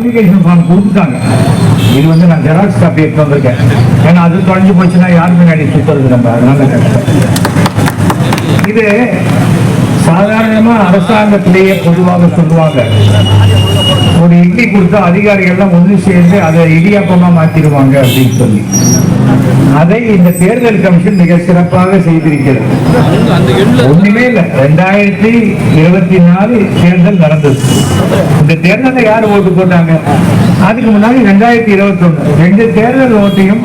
Application form கொடுத்துட்டாங்க. இது வந்து நான் ஜெராக்ஸ் காப்பி எடுத்து வந்திருக்கேன். ஏன்னா அது தொலைஞ்சு போச்சுன்னா யார் முன்னாடி சுத்துறது நம்ம. அதனால இது சாதாரணமா அரசாங்கத்திலேயே பொதுவாக சொல்லுவாங்க. ஒரு இட்லி கொடுத்தா அதிகாரிகள்லாம் ஒன்று சேர்ந்து அதை இடியாப்பமா மாத்திடுவாங்க அப்படின்னு சொல்லி. அதை இந்த தேர்தல் கமிஷன் மிக சிறப்பாக செய்திருக்கிறது. ஒண்ணுமே இல்லை. ரெண்டாயிரத்தி இருபத்தி நாலு தேர்தல் நடந்தது. இந்த தேர்தலை யார் ஓட்டு போட்டாங்க? அதுக்கு முன்னாடி ரெண்டாயிரத்தி இருபத்தி ஒண்ணு ரெண்டு தேர்தல் ஓட்டையும்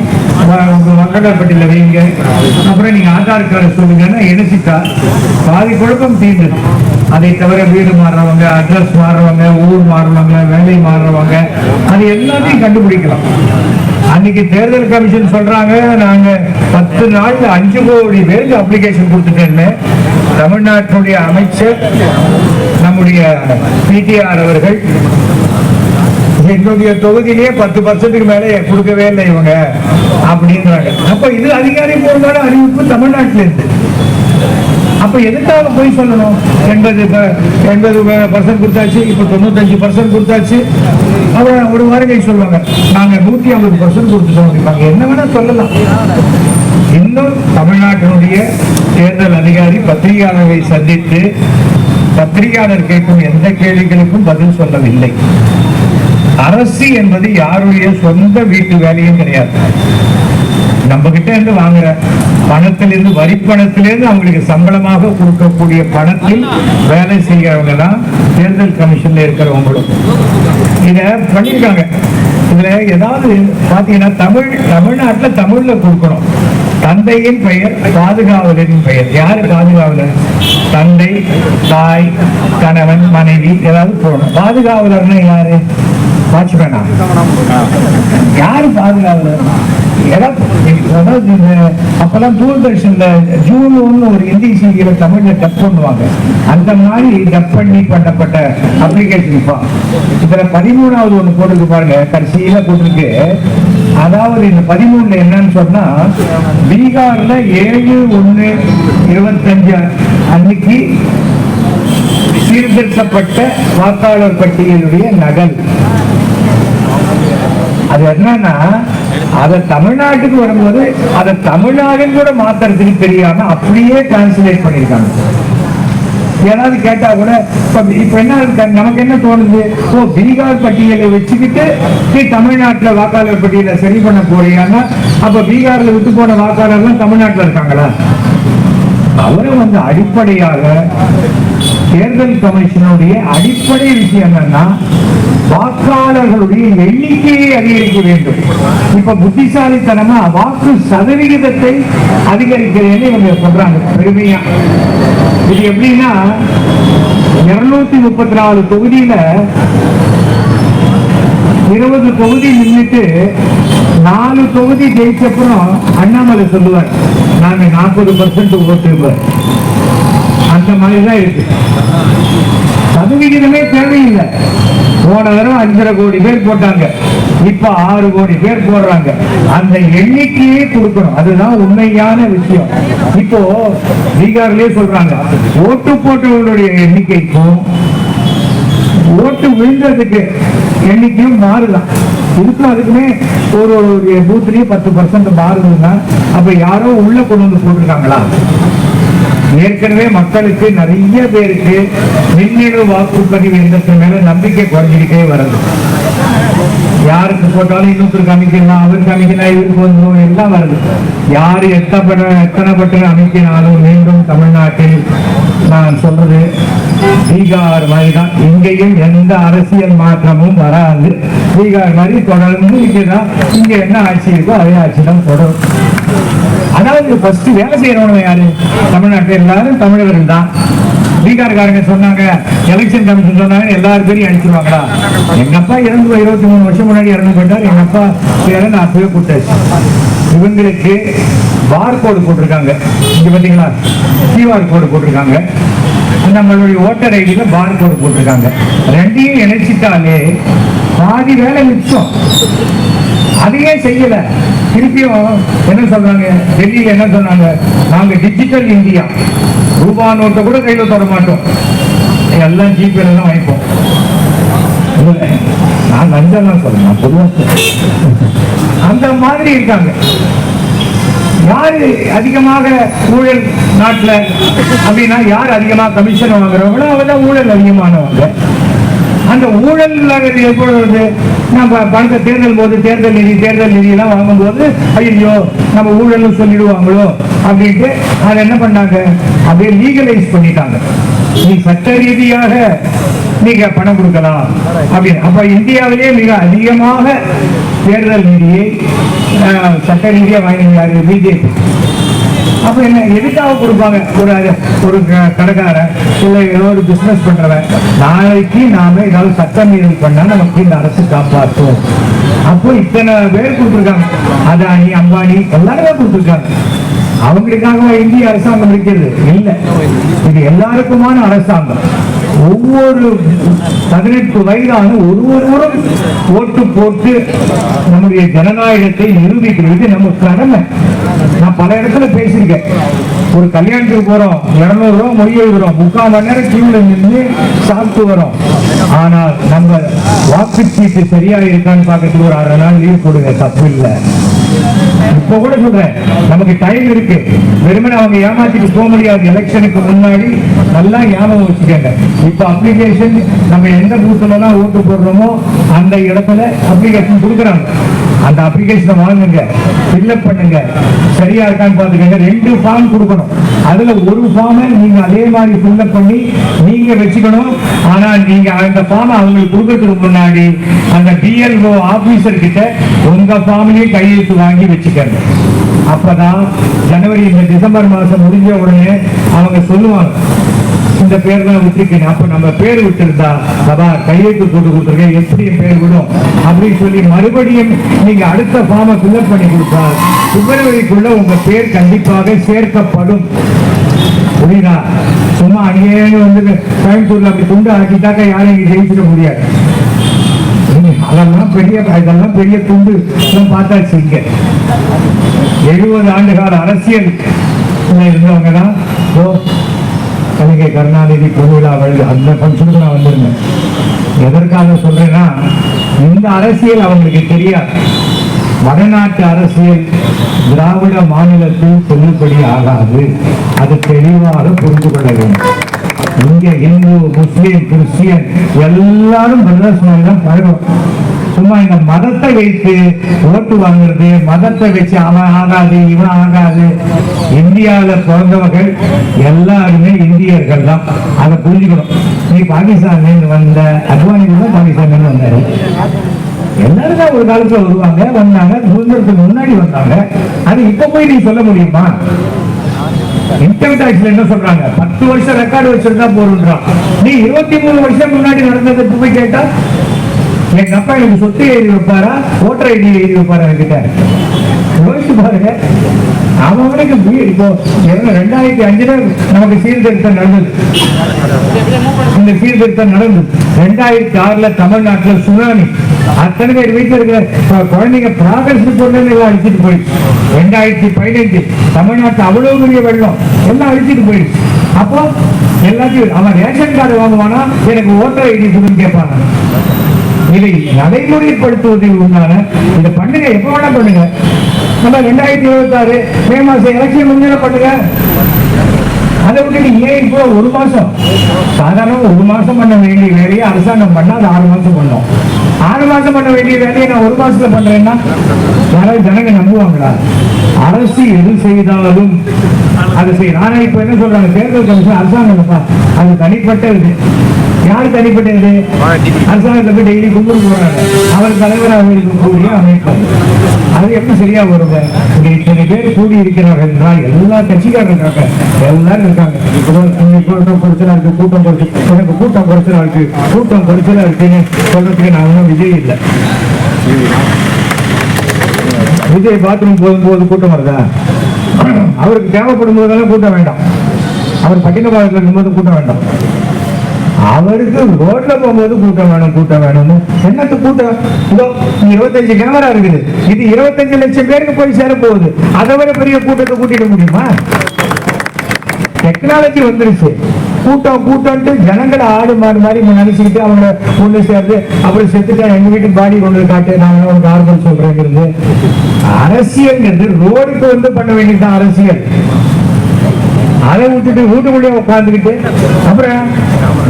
வ- வைங்க அப்புறம் நீங்க ஆதார் கார்டு சொல்லுங்கன்னா இணைச்சிட்டா பாதி குழப்பம் தீர்ந்தது. அதை தவிர வீடு மாறுறவங்க அட்ரஸ் மாறுறவங்க ஊர் மாறுறவங்க வேலை மாறுறவங்க அது எல்லாத்தையும் கண்டுபிடிக்கலாம். அன்னைக்கு தேர்தல் கமிஷன் சொல்றாங்க நாங்க பத்து நாள்ல அஞ்சு கோடி பேருக்கு அப்ளிகேஷன் கொடுத்துட்டேன்னு தமிழ்நாட்டினுடைய அமைச்சர் நம்முடைய பிடிஆர் அவர்கள் எங்களுடைய தொகுதியிலேயே பத்து பர்சன்ட்டுக்கு மேல கொடுக்கவே இல்லை இவங்க. அப்படின்றாங்க. அப்ப இது அதிகாரிபூர்வமான அறிவிப்பு தமிழ்நாட்டில இருந்து. அப்ப எதுக்காக போய் சொல்லணும்? எண்பது எண்பது பர்சன்ட் கொடுத்தாச்சு இப்ப தொண்ணூத்தஞ்சு பர்சன்ட் கொடுத்தாச்சு. அப்புறம் ஒரு வாரங்கை சொல்லுவாங்க. நாங்க நூத்தி ஐம்பது பர்சன்ட் கொடுத்துட்டோம் அப்படிம்பாங்க. என்ன வேணா சொல்லலாம். இன்னும் தமிழ்நாட்டினுடைய தேர்தல் அதிகாரி பத்திரிகையாளர்களை சந்தித்து பத்திரிகையாளர் கேட்கும் எந்த கேள்விகளுக்கும் பதில் சொல்லவில்லை. அரசு என்பது யாருடைய சொந்த வீட்டு வேலையும் கிடையாது. நம்ம கிட்ட இருந்து வாங்குற பணத்திலிருந்து வரி பணத்திலிருந்து அவங்களுக்கு சம்பளமாக கொடுக்கக்கூடிய பணத்தில் வேலை செய்கிறவங்க தான் தேர்தல் கமிஷன்ல இருக்கிறவங்களும். இத பண்ணிருக்காங்க. இதுல ஏதாவது பாத்தீங்கன்னா தமிழ் தமிழ்நாட்டுல தமிழ்ல கொடுக்கணும். தந்தையின் பெயர் பாதுகாவலரின் பெயர். யாரு பாதுகாவலர்? தந்தை தாய் கணவன் மனைவி ஏதாவது போகணும் பாதுகாவலர்னா யாரு? வாட்ச்மேனா யாரு பாதுகாவலர்? ஏதாவது அதாவது இந்த அப்பெல்லாம் தூர்தர்ஷன்ல ஜூன் ஒரு இந்தி செய்தியில தமிழ்ல டப் பண்ணுவாங்க. அந்த மாதிரி டப் பண்ணி பண்ணப்பட்ட அப்ளிகேஷன் ஃபார்ம் இதுல பதிமூணாவது ஒண்ணு போட்டுருக்கு பாருங்க கடைசியில போட்டிருக்கு. அதாவது இந்த பதிமூணுல என்னன்னு சொன்னா பீகார்ல ஏழு ஒண்ணு இருபத்தஞ்சு அன்னைக்கு சீர்திருத்தப்பட்ட வாக்காளர் பட்டியலுடைய நகல். அது என்னன்னா அத தமிழ்நாட்டுக்கு வரும்போது அதை தமிழ்நாடுன்னு கூட மாத்துறதுக்கு தெரியாம அப்படியே டிரான்ஸ்லேட் பண்ணிருக்காங்க ஏதாவது கேட்டா கூட இப்ப இப்ப என்ன நமக்கு என்ன தோணுது? ஓ பீகார் பட்டியலை வச்சுக்கிட்டு நீ தமிழ்நாட்டுல வாக்காளர் பட்டியலை சரி பண்ண போறியான்னா அப்ப பீகார்ல விட்டு போன வாக்காளர்லாம் தமிழ்நாட்டுல இருக்காங்களா? அவரும் வந்து அடிப்படையாக தேர்தல் கமிஷனுடைய அடிப்படை விஷயம் என்னன்னா வாக்காளர்களுடைய எண்ணிக்கையை அதிகரிக்க வேண்டும். இப்ப புத்திசாலித்தனமா வாக்கு சதவிகிதத்தை அதிகரிக்கிறேன்னு இவங்க சொல்றாங்க. பெருமையா. இது எப்படின்னா இருநூத்தி முப்பத்தி நாலு தொகுதியில இருபது தொகுதி நின்றுட்டு நாலு தொகுதி ஜெயிச்சப்புறம் அண்ணாமலை சொல்லுவார் நாங்க நாற்பது பர்சன்ட் ஓட்டு அந்த மாதிரி தான் இருக்கு. சதவிகிதமே தேவையில்லை போன தடவை அஞ்சரை கோடி பேர் போட்டாங்க. இப்ப ஆறு கோடி பேர் போடுறாங்க. அந்த எண்ணிக்கையே கொடுக்கணும். அதுதான் உண்மையான விஷயம். இப்போ பீகார்லயே சொல்றாங்க ஓட்டு போட்டவர்களுடைய எண்ணிக்கைக்கும் ஓட்டு விழுந்ததுக்கு எண்ணிக்கையும் மாறுதான். இதுக்கும் அதுக்குமே ஒரு ஒரு பூத்துலயும் பத்து பர்சன்ட் மாறுதுன்னா அப்ப யாரோ உள்ள கொண்டு வந்து போட்டிருக்காங்களா? ஏற்கனவே மக்களுக்கு நிறைய பேருக்கு மின்னணு வாக்குப்பதிவு எந்திரத்தின் மேல நம்பிக்கை குறைஞ்சிருக்கே வருது. யாருக்கு போட்டாலும் இன்னொருத்தருக்கு அமைக்கலாம் அவருக்கு அமைக்கலாம் இவருக்கு வந்துடும் எல்லாம் வருது. யார் எத்தனை எத்தனை பட்டம் அமைக்கினாலும் மீண்டும் தமிழ்நாட்டில் நான் சொல்றது பீகார் மாதிரி தான். இங்கேயும் எந்த அரசியல் மாற்றமும் வராது. பீகார் மாதிரி தொடர்ந்து இங்கேதான் இங்க என்ன ஆட்சி இருக்கோ அதே ஆட்சி தான் தொடரும். அதாவது ஃபர்ஸ்ட் வேலை செய்யறவங்க யாரு? தமிழ்நாட்டில் எல்லாரும் தமிழர்கள் தான். பீகார்காரங்க சொன்னாங்க எலெக்ஷன் கமிஷன் சொன்னாங்க எல்லாரும் பேரும் அடிச்சிருவாங்களா? எங்க அப்பா இறந்து இருபத்தி மூணு வருஷம் முன்னாடி இறந்து போயிட்டார்? எங்க அப்பா பேரை நான் போய் கூட்டாச்சு இவங்களுக்கு பார் கோடு போட்டிருக்காங்க. இங்க பாத்தீங்களா? கியூஆர் கோடு போட்டிருக்காங்க. நம்மளுடைய ஓட்டர் ஐடியில பார் கோடு போட்டிருக்காங்க. ரெண்டையும் இணைச்சிட்டாலே பாதி வேலை மிச்சம். அதையே செய்யல. திருப்பியும் என்ன சொல்றாங்க? டெல்லியில என்ன சொன்னாங்க? நாங்க டிஜிட்டல் இந்தியா ரூபா நோட்டை கூட கையில தொட மாட்டோம். எல்லாம் ஜிபேல தான் வாங்கிப்போம். நான் லஞ்சம்லாம் தான் சொல்லணும் அந்த மாதிரி இருக்காங்க. யாரு அதிகமாக ஊழல் நாட்டுல? அப்படின்னா யார் அதிகமாக கமிஷன் வாங்குறவங்களோ அவங்க தான் ஊழல் அதிகமானவங்க. அந்த ஊழல் எப்பொழுது நம்ம பணத்தை தேர்தல் போது தேர்தல் நிதி தேர்தல் நிதியெல்லாம் வாங்கும்போது ஐயோ நம்ம ஊழல்னு சொல்லிடுவாங்களோ அப்படின்ட்டு அதை என்ன பண்ணாங்க? அப்படியே லீகலைஸ் பண்ணிட்டாங்க. நீ சட்ட ரீதியாக நீங்க பணம் கொடுக்கலாம். அப்படின்னு அப்ப இந்தியாவிலேயே மிக அதிகமாக தேர்தல் நிதியை சட்ட ரீதியா வாங்கினாரு பிஜேபி. அப்ப என்ன எதுக்காக கொடுப்பாங்க? ஒரு ஒரு க- கடைக்காரன் இல்ல ஏதோ ஒரு பிசினஸ் பண்றவன். நாளைக்கு நாம ஏதாவது சட்டமீறல் பண்ணா நமக்கு இந்த அரசு காப்பாற்றும் அப்போ இத்தனை பேர் கொடுத்துருக்காங்க. அதானி அம்பானி எல்லாருமே கொடுத்துருக்காங்க. அவங்களுக்காக இந்திய அரசாங்கம் இருக்கிறது? இல்ல. இது எல்லாருக்குமான அரசாங்கம். ஒவ்வொரு பதினெட்டு வயதான ஒருவரும் ஓட்டு போட்டு நம்முடைய ஜனநாயகத்தை நிரூபிக்கிறது நம்ம கடமை. நான் பல இடத்துல பேசியிருக்கேன். ஒரு கல்யாணத்துக்கு போறோம் இருநூறு ரூபா மொழி எழுதுறோம் முக்கால் மணி நேரம் கீழே நின்று சாப்பிட்டு வரோம். ஆனால் நம்ம வாக்குச்சீட்டு சரியா இருக்கான்னு பார்க்கறதுக்கு ஒரு அரை நாள் லீவ் கொடுங்க தப்பு இல்லை. இப்ப கூட சொல்றேன் நமக்கு டைம் இருக்கு. வெறுமனே அவங்க ஏமாத்திட்டு போக முடியாது. எலெக்ஷனுக்கு முன்னாடி நல்லா ஞாபகம் வச்சுக்கோங்க. இப்ப அப்ளிகேஷன் நம்ம எந்த பூத்துல ஓட்டு போடுறோமோ அந்த இடத்துல அப்ளிகேஷன் கொடுக்குறாங்க. அந்த அப்ளிகேஷனை வாங்குங்க ஃபில்அப் பண்ணுங்க. சரியா இருக்கான்னு பார்த்துக்கோங்க. ரெண்டு ஃபார்ம் கொடுக்கணும். அதுல ஒரு ஃபார்மை நீங்க அதே மாதிரி ஃபில்அப் பண்ணி நீங்க வச்சுக்கணும். ஆனா நீங்க அந்த ஃபார்மை அவங்களுக்கு கொடுக்கறதுக்கு முன்னாடி அந்த டிஎல்ஓ ஆபீசர் கிட்ட உங்க ஃபார்ம்லயே கையெழுத்து வாங்கி வச்சுக்கங்க. அப்பதான் ஜனவரி இந்த டிசம்பர் மாசம் முடிஞ்ச உடனே அவங்க சொல்லுவாங்க இந்த பேர் தான் விட்டுருக்கேன். அப்ப நம்ம பேர் விட்டுருந்தா சபா கையெழுத்து போட்டு கொடுத்துருக்கேன். எப்படியும் பேர் விடும்? அப்படின்னு சொல்லி மறுபடியும் நீங்க அடுத்த ஃபார்மை ஃபில்அப் பண்ணி கொடுத்தா பிப்ரவரிக்குள்ள உங்க பேர் கண்டிப்பாக சேர்க்கப்படும். புரியுதா? சும்மா அங்கேயே வந்து கோயம்புத்தூர்ல அப்படி துண்டு ஆக்கிட்டாக்கா யாரும் இங்க ஜெயிச்சிட முடியாது. அதெல்லாம் பெரிய இதெல்லாம் பெரிய துண்டு பார்த்தாச்சு இங்க. எழுபது ஆண்டு கால அரசியல் இருந்தவங்க தான். ஓ கருணாநிதி பொதுவிழா வழி அந்த ஃபங்க்ஷனுக்கு நான் வந்திருந்தேன் எதற்காக சொல்றேன்னா இந்த அரசியல் அவங்களுக்கு தெரியாது. வடநாட்டு அரசியல் திராவிட மாநிலத்தில் செல்லுபடி ஆகாது. அது தெளிவாக புரிந்து கொள்ள வேண்டும். இங்க இந்து முஸ்லீம் கிறிஸ்டியன் எல்லாரும் பிரதர்சனம் தான் பழகும் சும்மா இந்த மதத்தை வைத்து ஓட்டு வாங்குறது மதத்தை வச்சு அவன் ஆகாது இவன் ஆகாது. இந்தியாவில் பிறந்தவர்கள் எல்லாருமே இந்தியர்கள் தான். அதை புரிஞ்சுக்கணும். நீ பாகிஸ்தான்ல வந்த அத்வானி தான் பாகிஸ்தான்ல வந்தாரு. எல்லாரும் தான் ஒரு காலத்துல வருவாங்க வந்தாங்க சுதந்திரத்துக்கு முன்னாடி வந்தாங்க. அது இப்ப போய் நீ சொல்ல முடியுமா? இன்கம் டாக்ஸ்ல என்ன சொல்றாங்க? பத்து வருஷம் ரெக்கார்டு வச்சிருந்தா போறோம்ன்றான் நீ இருபத்தி மூணு வருஷம் முன்னாடி நடந்தது போய் கேட்டா எங்க அப்பா எனக்கு சொத்து எழுதி வைப்பாரா? ஓட்டர் ஐடி எழுதி வைப்பாரா என்கிட்ட? யோசிச்சு பாருங்க. அவனுக்கு வீ- இப்போ என்ன ரெண்டாயிரத்தி அஞ்சுல நமக்கு சீர்திருத்தம் நடந்தது. இந்த சீர்திருத்தம் நடந்தது. ரெண்டாயிரத்தி ஆறுல தமிழ்நாட்டுல சுனாமி அத்தனை பேர் வீட்டுல இருக்கிற குழந்தைங்க ப்ராகிரஸ் ரிப்போர்ட்ல எல்லாம் அழிச்சிட்டு போயிடுச்சு. ரெண்டாயிரத்தி பதினஞ்சு தமிழ்நாட்டு அவ்வளவு பெரிய வெள்ளம். எல்லாம் அழிச்சிட்டு போயிடுச்சு. அப்போ எல்லாத்தையும் அவன் ரேஷன் கார்டு வாங்குவானா? எனக்கு ஓட்டர் ஐடி கொடுன்னு கேட்பாங்க. இதை நடைமுறைப்படுத்துவதில் உண்டான இந்த பண்டிகை எப்ப வேணா பண்ணுங்க. நம்ம ரெண்டாயிரத்தி இருபத்தி ஆறு மே மாசம் எலெக்ஷன் முடிஞ்சா பண்ணுங்க. அதை விட்டுட்டு ஏன் இப்போ ஒரு மாசம்? சாதாரண ஒரு மாசம் பண்ண வேண்டிய வேலையை அரசாங்கம் பண்ணா அது ஆறு மாசம் பண்ணோம். ஆறு மாசம் பண்ண வேண்டிய வேலையை நான் ஒரு மாசத்துல பண்றேன்னா யாராவது ஜனங்க நம்புவாங்களா? அரசு எது செய்தாலும் அதை செய்யும் ஆனா இப்ப என்ன சொல்றாங்க தேர்தல் கமிஷன் அரசாங்கம் அது தனிப்பட்ட இது யார் தனிப்பட்ட இது? அரசாங்கத்தை போய் டெய்லி கும்பிட்டு போறாங்க அவர் தலைவராக இருக்கக்கூடிய அமைப்பு. அது எப்படி சரியா வருங்க இங்க இத்தனை பேர் கூடி இருக்கிறார்கள் என்றால் எல்லா கட்சிக்காரங்க இருக்காங்க. எல்லாரும் இருக்காங்க. கூட்டம் குறைச்சலா இருக்கு கூட்டம் குறைச்சு எனக்கு கூட்டம் குறைச்சலா இருக்கு கூட்டம் குறைச்சலா இருக்குன்னு சொல்றதுக்கு நான் ஒன்றும் விஜய் இல்லை. விஜய் பாத்ரூம் போகும்போது கூட்டம் வருதா? அவருக்கு தேவைப்படும் போதெல்லாம் கூட்டம் வேண்டாம். அவர் பட்டினப்பாளையத்தில் இருக்கும்போது கூட்டம் வேண்டாம். அவருக்கு ரோட்ல போகும்போது கூட்டம் வேணும் கூட்டம் வேணும்னு. என்னத்து கூட்டம்? இதோ இருபத்தஞ்சு கேமரா இருக்குது. இது இருபத்தஞ்சு லட்சம் பேருக்கு போய் சேர போகுது. அதை விட பெரிய கூட்டத்தை கூட்டிட முடியுமா? டெக்னாலஜி வந்துருச்சு. கூட்டம் கூட்டம்ட்டு ஜனங்களை ஆடு மாடு மாதிரி நினைச்சுக்கிட்டு அவங்கள ஒன்று சேர்ந்து அப்புறம் செத்துட்டா எங்க வீட்டுக்கு பாடி கொண்டு காட்டு. நான் வேணா உனக்கு ஆறுதல் சொல்றேங்கிறது. அரசியல்ங்கிறது ரோடுக்கு வந்து பண்ண வேண்டியதுதான் அரசியல். அதை விட்டுட்டு வீட்டுக்குள்ளேயே உட்காந்துக்கிட்டு அப்புறம்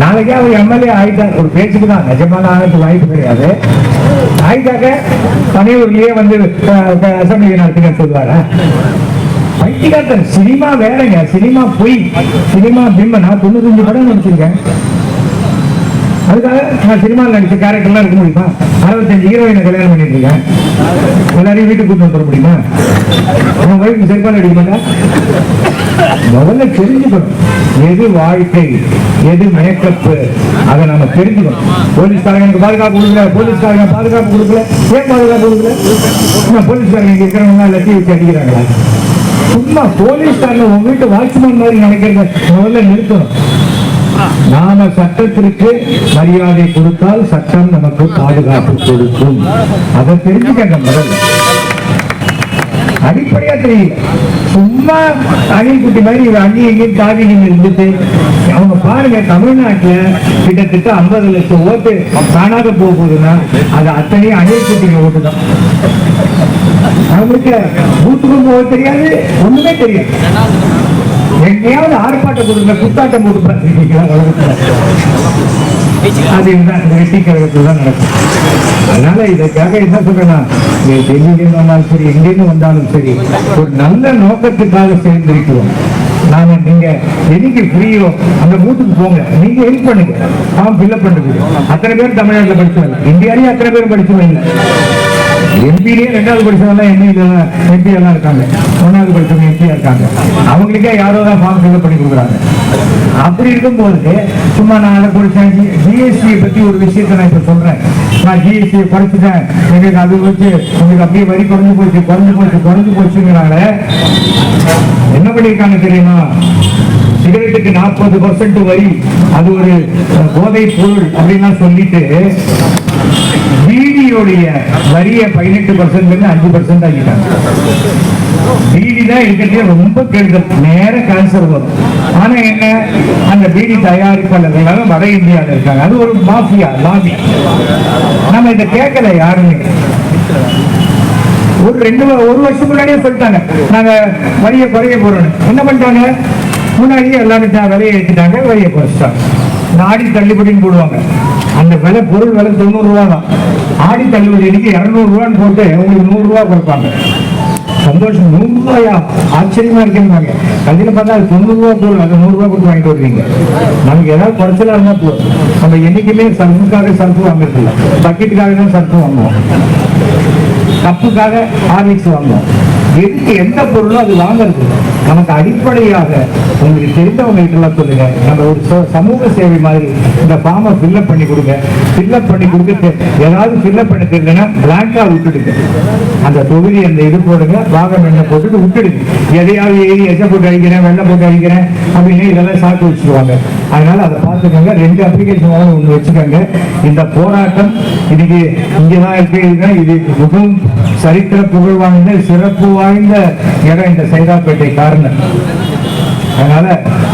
நாளைக்கே அவர் எம்எல்ஏ ஆயிட்டார் ஒரு பேச்சுக்கு தான். நிஜமான ஆகிறதுக்கு வாய்ப்பு கிடையாது. ஆயிட்டாக்க பனையூர்லயே வந்து அசம்பிளி நடத்துங்க சொல்லுவாரா. பைத்தியக்காரன் சினிமா வேறங்க சினிமா பொய். சினிமா பிம்ப நான் தொண்ணூத்தஞ்சு படம் நினைச்சிருக்கேன் அதுக்காக நான் சினிமாவில் நடிச்ச கேரக்டர்லாம் இருக்க முடியுமா? அறுபத்தஞ்சு ஹீரோயினை கல்யாணம் பண்ணிட்டு இருக்கேன். எல்லாரையும் வீட்டுக்கு கூட்டு வர முடியுமா? உங்க வைப்பு செருப்பால் அடிக்க மாட்டா? முதல்ல தெரிஞ்சுக்கணும். எது வாழ்க்கை? எது மேக்கப் அதை நம்ம தெரிஞ்சுக்கணும். போலீஸ்காரங்க எனக்கு பாதுகாப்பு கொடுக்கல. போலீஸ்காரங்க பாதுகாப்பு கொடுக்கல. ஏன் பாதுகாப்பு கொடுக்கல? சும்மா போலீஸ்காரங்க இங்க இருக்கிறவங்க லட்சி வச்சு அடிக்கிறாங்களா? சும்மா போலீஸ்காரங்க உங்க வீட்டு வாட்ச்மேன் மாதிரி நினைக்கிறத முதல்ல நிறுத்தணும். நாம சட்டத்திற்கு மரியாதை கொடுத்தால் சட்டம் நமக்கு பாதுகாப்பு கொடுக்கும். அதை தெரிஞ்சுக்கங்க முதல்ல. அடிப்படையா தெரியல. சும்மா அணில் குட்டி மாதிரி இவ அண்ணி எங்கேயும் தாவி இருந்துட்டு அவங்க பாருங்க தமிழ்நாட்டுல கிட்டத்தட்ட ஐம்பது லட்சம் ஓட்டு காணாத போக போகுதுன்னா அது அத்தனையும் அணில் குட்டிங்க ஓட்டு தான். அவங்களுக்கு பூத்துக்கும் போக தெரியாது ஒண்ணுமே தெரியாது. எங்கேயாவது ஆர்ப்பாட்டம் கொடுங்க குத்தாட்டம் போட்டு பார்த்துருக்கீங்களா அது இதுதான் இந்த வெட்டி கழகத்தில் தான் நடக்கும். அதனால இதற்காக என்ன சொல்றேன்னா நீங்க டெல்லியில வந்தாலும் சரி எங்கேருந்து வந்தாலும் சரி ஒரு நல்ல நோக்கத்துக்காக சேர்ந்திருக்கிறோம். நாம நீங்க என்னைக்கு ஃப்ரீயோ அந்த பூத்துக்கு போங்க. நீங்க ஹெல்ப் பண்ணுங்க. ஃபார்ம் ஃபில்அப் பண்ணுறது அத்தனை பேர் தமிழ்நாட்டில் படிச்சவங்க இந்தியாலேயே அத்தனை பேர் படிச்சவங்க இல்லை எம்பிலே ரெண்டாவது படிச்சவங்க எம்பி எம்பி எல்லாம் இருக்காங்க. ஒன்றாவது படிச்சவங்க எம்பியா இருக்காங்க. அவங்களுக்கே யாரோ தான் ஃபார்ம் ஃபில்அப் பண்ணி கொடுக்குறாங்க. அப்படி இருக்கும்போது சும்மா நான் அதை படிச்சேன். ஜிஎஸ்டி பத்தி ஒரு விஷயத்தை நான் இப்போ சொல்றேன். நான் ஜிஎஸ்டியை படிச்சுட்டேன். எங்களுக்கு அது வச்சு உங்களுக்கு அப்படியே வரி குறைஞ்சு போச்சு குறைஞ்சு போச்சு குறைஞ்சு போச்சுங்கிறாங்க. என்ன பண்ணியிருக்காங்க தெரியுமா? சிகரெட்டுக்கு நாற்பது பர்சன்ட் வரி. அது ஒரு போதை பொருள் அப்படின்னு சொல்லிட்டு பீடியோடைய வரிய பதினெட்டு பர்சன்ட் அஞ்சு பர்சன்ட் ஆகிட்டாங்க பீடி தான் இருக்கிறதே ரொம்ப கெடுதல் நேர கேன்சர் வரும். ஆனா என்ன அந்த பீடி தயாரிப்பாளர்கள் வட இந்தியாவில் இருக்காங்க. அது ஒரு மாஃபியா லாபி நம்ம இதை கேட்கல யாருமே. ஒரு ரெண்டு ஒரு வருஷம் முன்னாடியே சொல்லிட்டாங்க. நாங்க வரியை குறைய போறோம் என்ன பண்ணிட்டாங்க? முன்னாடியே எல்லாரும் விலையை ஏற்றிட்டாங்க விலையை குறைச்சிட்டாங்க. ஆடி தள்ளுபடின்னு போடுவாங்க. அந்த விலை பொருள் விலை தொண்ணூறு ரூபா தான். ஆடி தள்ளுபடி அன்னைக்கு இரநூறு ரூபான்னு போட்டு உங்களுக்கு நூறுரூவா கொடுப்பாங்க. சந்தோஷம் நூறுரூவாயா ஆச்சரியமா இருக்கேன்னு கடையில பார்த்தா அது தொண்ணூறு ரூபா பொருள் அது நூறு ரூபா கொடுத்து வாங்கிட்டு வருவீங்க நமக்கு ஏதாவது குறைச்சலா இருந்தால் போதும். நம்ம என்றைக்குமே சர்ஃபுக்காக சர்ஃபு வாங்குறதில்ல. பக்கெட்டுக்காக தான் சர்ஃபு வாங்குவோம். கப்புக்காக ஹார்லிக்ஸ் வாங்குவோம். எதுக்கு எந்த பொருளும் அது வாங்குறது. நமக்கு அடிப்படையாக உங்களுக்கு தெரிந்தவங்க கிட்டலாம் சொல்லுங்க. நம்ம ஒரு ச- சமூக சேவை மாதிரி இந்த ஃபார்மை ஃபில்அப் பண்ணி கொடுங்க. ஃபில்அப் பண்ணி கொடுக்க ஏதாவது ஃபில்அப் பண்ண தெரியலன்னா பிளாங்காக விட்டுடுங்க. அந்த தொகுதி அந்த இது போடுங்க. பாகம் எண்ணெய் போட்டுட்டு விட்டுடுங்க. எதையாவது ஏறி எச்ச போட்டு அடிக்கிறேன் வெள்ளை போட்டு அடிக்கிறேன் அப்படின்னு இதெல்லாம் சாப்பிட்டு வச்சுருவாங்க. அதனால அதை பார்த்துக்கோங்க. ரெண்டு அப்ளிகேஷன் ஒன்று வச்சுக்கோங்க. இந்த போராட்டம் இன்னைக்கு இங்கதான் இருக்கு. இது மிகவும் சரித்திர புகழ் வாய்ந்த சிறப்பு வாய்ந்த இடம் இந்த சைதாப்பேட்டை காரணம். அதனால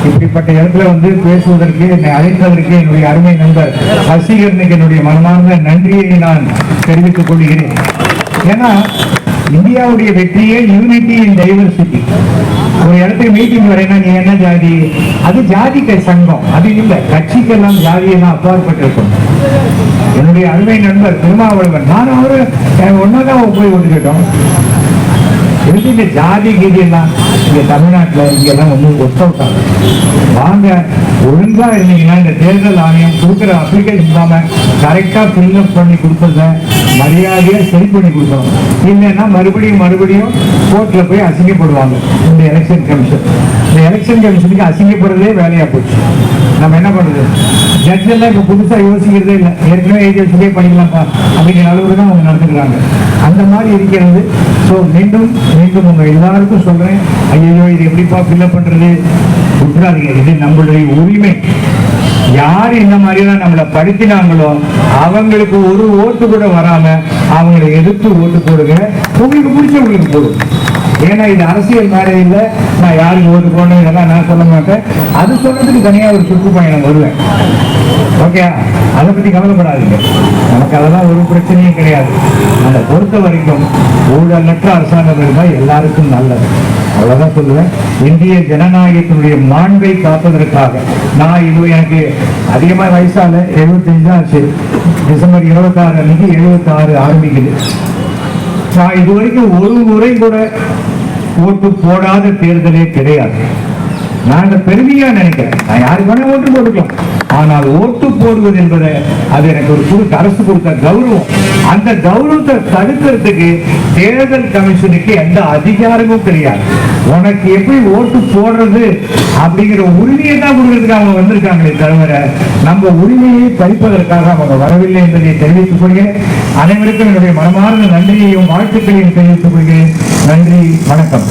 இப்படிப்பட்ட இடத்துல வந்து பேசுவதற்கு என்னை அழைத்ததற்கு என்னுடைய அருமை நண்பர் ரசிகர்னுக்கு என்னுடைய மனமார்ந்த நன்றியை நான் தெரிவித்துக் கொள்கிறேன். ஏன்னா இந்தியாவுடைய வெற்றியே யூனிட்டி இன் டைவர்சிட்டி ஒரு இடத்துக்கு மீட்டிங் வரேன்னா நீ என்ன ஜாதி? அது ஜாதிக்க சங்கம். அது இல்லை. கட்சிக்கெல்லாம் ஜாதியெல்லாம் அப்பாற்பட்டிருக்கும். என்னுடைய அருமை நண்பர் திருமாவளவன். நானும் அவரு ஒன்னாதான் போய் ஒட்டுக்கிட்டோம் எங்களுக்கு ஜாதி கீதியெல்லாம் இங்கே தமிழ்நாட்டில் இங்கெல்லாம் எல்லாம் வந்து ஒர்க் ஆகும் வாங்க ஒழுங்காக இருந்தீங்கன்னா இந்த தேர்தல் ஆணையம் கொடுக்குற அப்ளிகேஷன் இல்லாமல் கரெக்டாக ஃபில்அப் பண்ணி கொடுத்தத மரியாதையாக சரி பண்ணி கொடுக்கணும். இல்லைன்னா மறுபடியும் மறுபடியும் கோர்ட்டில் போய் அசிங்கப்படுவாங்க இந்த எலெக்ஷன் கமிஷன் இந்த எலெக்ஷன் கமிஷனுக்கு அசிங்கப்படுறதே வேலையாக போச்சு. நம்ம என்ன பண்ணுறது ஜட்ஜ் எல்லாம் இப்ப புதுசா யோசிக்கிறதே இல்லை. ஏற்கனவே எழுதி வச்சுட்டே பண்ணிக்கலாம்ப்பா அப்படிங்கிற அளவுக்கு தான் அவங்க நடந்துக்கிறாங்க. அந்த மாதிரி இருக்கிறது. ஸோ மீண்டும் மீண்டும் உங்க எல்லாருக்கும் சொல்றேன். ஐயோ இது எப்படிப்பா ஃபில்லப் பண்றது? விட்டுறாதீங்க. இது நம்மளுடைய உரிமை. யார் இந்த மாதிரிலாம் நம்மளை படுத்தினாங்களோ அவங்களுக்கு ஒரு ஓட்டு கூட வராம அவங்களை எதிர்த்து ஓட்டு போடுங்க. உங்களுக்கு பிடிச்சவங்களுக்கு போடுங்க. ஏன்னா இது அரசியல் மேடையில் நான் யாருக்கு ஓட்டு போடணும் இதெல்லாம் நான் சொல்ல மாட்டேன். அது சொல்றதுக்கு தனியா ஒரு சுற்றுப்பயணம் வருவேன். ஓகே அதை பத்தி கவலைப்படாதீங்க. நமக்கு அதெல்லாம் ஒரு பிரச்சனையும் கிடையாது. அதை பொறுத்த வரைக்கும் ஊழலற்ற அரசாங்கம் இருந்தால் எல்லாருக்கும் நல்லது. அவ்வளவுதான் சொல்லுவேன். இந்திய ஜனநாயகத்தினுடைய மாண்பை காப்பதற்காக நான் இது எனக்கு அதிகமா வயசால 75 தான் ஆச்சு. டிசம்பர் இருபத்தாறு அன்னைக்கு 76 ஆரம்பிக்குது. நான் இதுவரைக்கும் ஒரு முறை கூட ஓட்டு போடாத தேர்தலே கிடையாது. நாங்க பெருமையா நினைக்கிறேன். நான் யாருக்கு வேணா ஓட்டு போட்டுக்கலாம். ஆனால் ஓட்டு போடுவது என்பதை அது எனக்கு ஒரு கொடுத்த அரசு கொடுத்த கௌரவம். அந்த கௌரவத்தை தடுக்கிறதுக்கு தேர்தல் கமிஷனுக்கு எந்த அதிகாரமும் கிடையாது. உனக்கு எப்படி ஓட்டு போடுறது அப்படிங்கிற உரிமையை தான் கொடுக்கறதுக்கு அவங்க வந்திருக்காங்களே தவிர நம்ம உரிமையை பறிப்பதற்காக அவங்க வரவில்லை என்பதை தெரிவித்துக் கொள்கிறேன். அனைவருக்கும் என்னுடைய மனமார்ந்த நன்றியையும் வாழ்த்துக்களையும் தெரிவித்துக் கொள்கிறேன். நன்றி வணக்கம்.